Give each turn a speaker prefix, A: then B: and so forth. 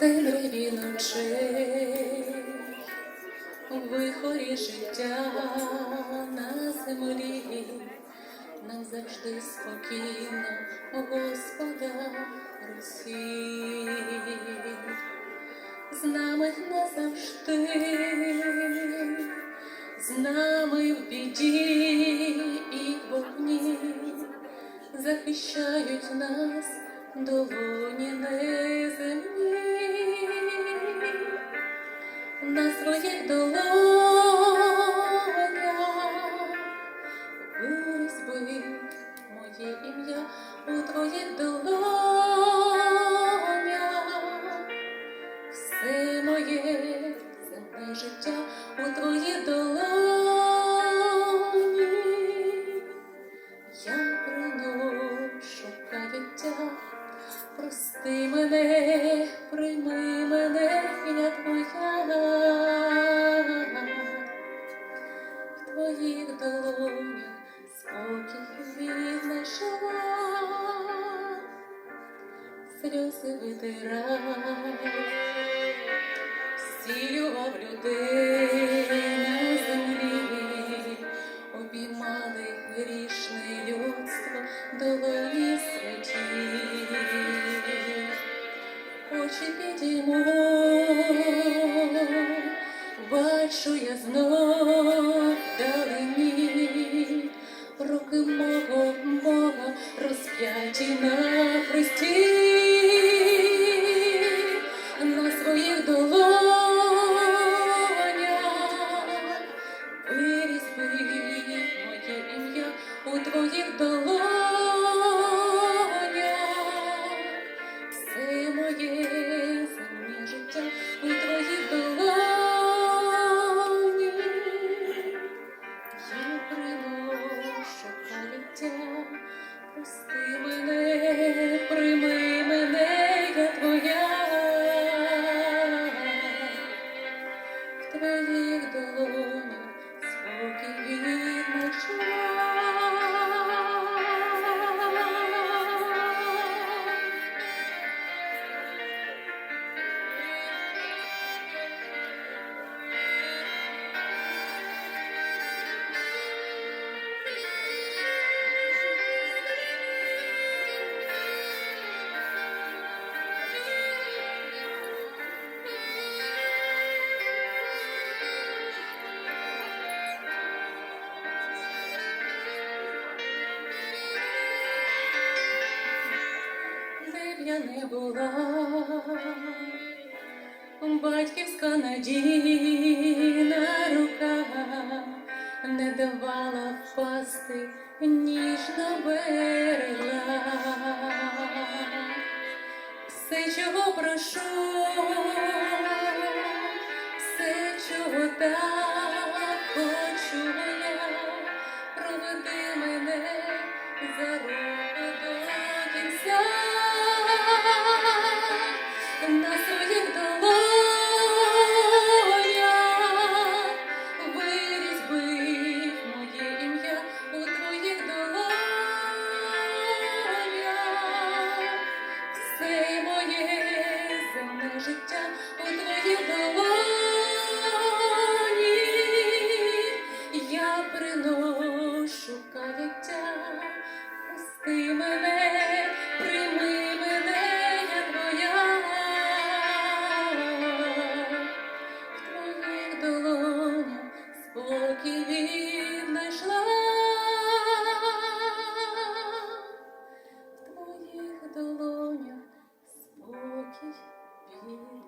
A: темряві ночей, вихорі життя на землі, нам завжди спокійно, о Господа Русі. З нами назавжди, з нами в біді і в вогні захищають нас долоні неземні. На своїх долонях вирізби моє ім'я у твоїх долонях. Сльози витирай, сіював людей твоїх долонях. Все моє земне життя у твоїх долоні. Я приношу каяття, прости мене, прийми мене, я твоя. В твоїх долонях спокій я не була, батьківська надійна рука не давала впасти, ніжно берегла. Все, чого прошу, все, чого так хочу я, проведи мене за руку. мене, прийми мене, я твоя, в твоїх долонях спокій віднайшла, в твоїх долонях спокій віднайшла.